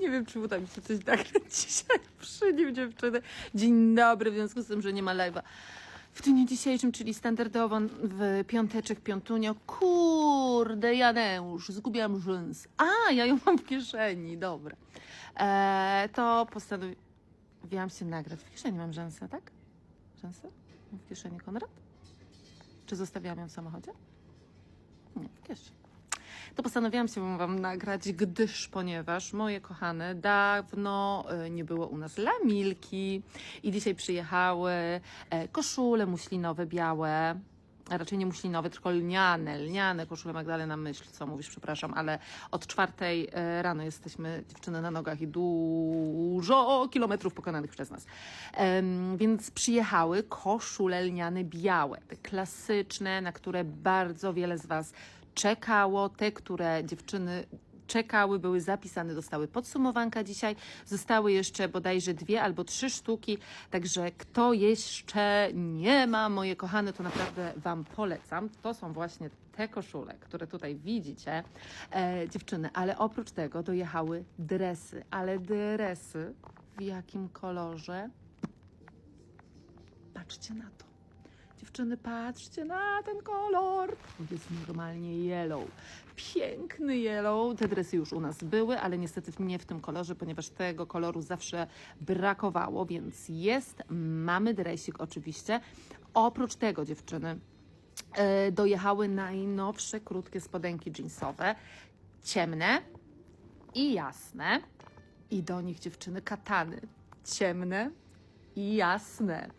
Nie wiem, czy uda mi się coś nagrać dzisiaj przy nim dziewczyny. Dzień dobry, w związku z tym, że nie ma live'a. W dniu dzisiejszym, czyli standardowo w piąteczek, piątunio. Kurde, Janeusz, zgubiłam rzęs. A, ja ją mam w kieszeni, dobra. E, to postanowiłam się nagrać. W kieszeni mam rzęsę, tak? Rzęsę? Mam w kieszeni Konrad? Czy zostawiałam ją w samochodzie? Nie, w kieszeni to postanowiłam się Wam nagrać, gdyż, ponieważ moje kochane, dawno e, nie było u nas lamilki i dzisiaj przyjechały e, koszule muślinowe, białe. A raczej nie muślinowe, tylko lniane, lniane koszule Magdalena Myśl, co mówisz, przepraszam, ale od czwartej e, rano jesteśmy dziewczyny na nogach i dużo kilometrów pokonanych przez nas. Więc przyjechały koszule lniane białe, te klasyczne, na które bardzo wiele z Was czekało, te, które dziewczyny czekały, były zapisane, dostały podsumowanka dzisiaj. Zostały jeszcze bodajże dwie albo trzy sztuki, także kto jeszcze nie ma, moje kochane, to naprawdę Wam polecam. To są właśnie te koszule, które tutaj widzicie, e, dziewczyny, ale oprócz tego dojechały dresy, ale dresy w jakim kolorze? Patrzcie na to. Dziewczyny, patrzcie na ten kolor. To jest normalnie yellow. Piękny yellow. Te dresy już u nas były, ale niestety nie w tym kolorze, ponieważ tego koloru zawsze brakowało, więc jest. Mamy dresik oczywiście. Oprócz tego, dziewczyny, e, dojechały najnowsze krótkie spodenki jeansowe. Ciemne i jasne. I do nich dziewczyny katany. Ciemne i jasne.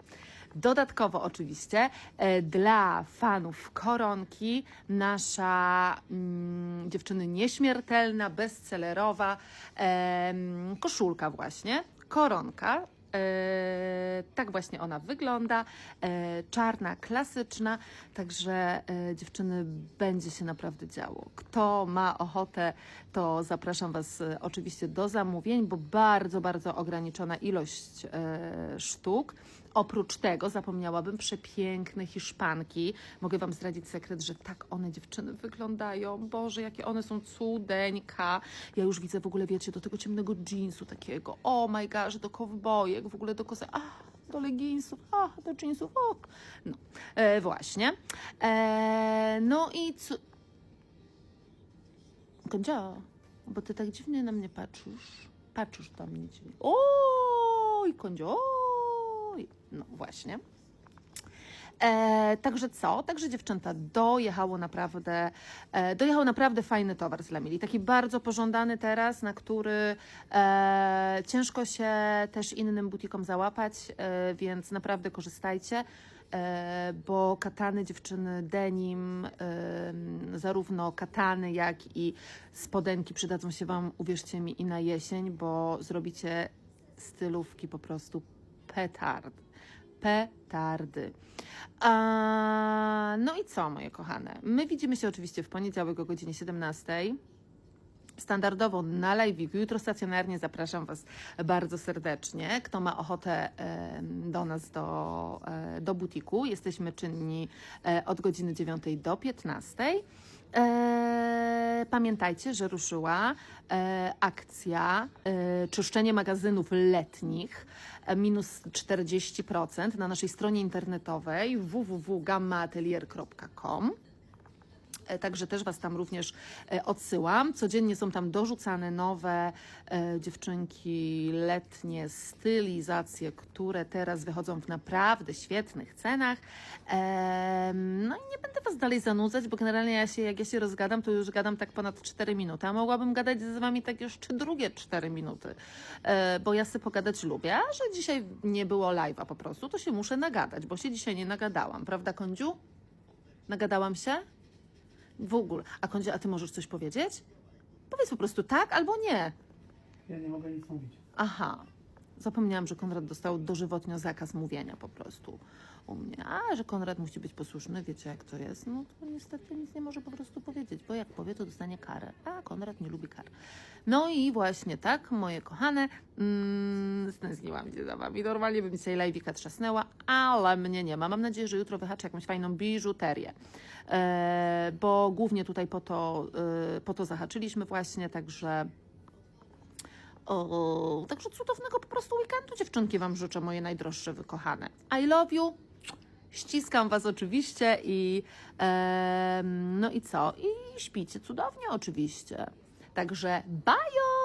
Dodatkowo oczywiście e, dla fanów koronki nasza mm, dziewczyny nieśmiertelna, bestsellerowa em, koszulka właśnie, koronka. E, tak właśnie ona wygląda, e, czarna, klasyczna, także e, dziewczyny będzie się naprawdę działo. Kto ma ochotę, to zapraszam Was e, oczywiście do zamówień, bo bardzo, bardzo ograniczona ilość e, sztuk. Oprócz tego zapomniałabym przepiękne hiszpanki. Mogę Wam zdradzić sekret, że tak one dziewczyny wyglądają. Boże, jakie one są cudeńka. Ja już widzę w ogóle, wiecie, do tego ciemnego jeansu takiego. Oh my gosh, do kowbojek, w ogóle do kosa. A, do leginsów, a, do jeansów, o. No, e, właśnie. E, no i co... Kondzio, bo ty tak dziwnie na mnie patrzysz. Patrzysz do mnie dziwnie. Oj, Kondzio, No właśnie. E, także co? Także dziewczęta dojechało naprawdę, e, dojechał naprawdę fajny towar z Lamili. Taki bardzo pożądany teraz, na który e, ciężko się też innym butikom załapać, e, więc naprawdę korzystajcie. E, bo katany dziewczyny denim, em, zarówno katany, jak i spodenki przydadzą się Wam, uwierzcie mi, i na jesień, bo zrobicie stylówki po prostu petard. Petardy. A, no i co, moje kochane? My widzimy się oczywiście w poniedziałek o godzinie 17. Standardowo na live, jutro stacjonarnie zapraszam Was bardzo serdecznie. Kto ma ochotę do nas, do, e, do butiku, jesteśmy czynni e, od godziny 9 do 15. E, pamiętajcie, że ruszyła e, akcja e, czyszczenie magazynów letnich e, minus 40% na naszej stronie internetowej www.gammaatelier.com. E, Także też Was tam również e, odsyłam. Codziennie są tam dorzucane nowe e, dziewczynki letnie stylizacje, które teraz wychodzą w naprawdę świetnych cenach. No i nie będę Was dalej zanudzać, bo generalnie ja się, jak ja się rozgadam, to już gadam tak ponad 4 minuty, a mogłabym gadać z Wami tak jeszcze drugie 4 minuty, bo ja sobie pogadać lubię, a że dzisiaj nie było live'a po prostu, to się muszę nagadać, bo się dzisiaj nie nagadałam, prawda Kądziu? Nagadałam się? W ogóle. A Kondzie, a ty możesz coś powiedzieć? Powiedz po prostu tak albo nie. Ja nie mogę nic mówić. Aha. Zapomniałam, że Konrad dostał dożywotnio zakaz mówienia po prostu u mnie. A, że Konrad musi być posłuszny, wiecie jak to jest. No to niestety nic nie może po prostu powiedzieć, bo jak powie, to dostanie karę. A Konrad nie lubi kar. No i właśnie tak, moje kochane, mm, się za wami. Normalnie bym dzisiaj live'ika trzasnęła, ale mnie nie ma. Mam nadzieję, że jutro wyhaczę jakąś fajną biżuterię, e, bo głównie tutaj po to, e, po to zahaczyliśmy właśnie, także O, także cudownego po prostu weekendu, dziewczynki, Wam życzę, moje najdroższe wykochane. I love you. Ściskam Was oczywiście i em, no i co? I śpicie cudownie oczywiście. Także bajo!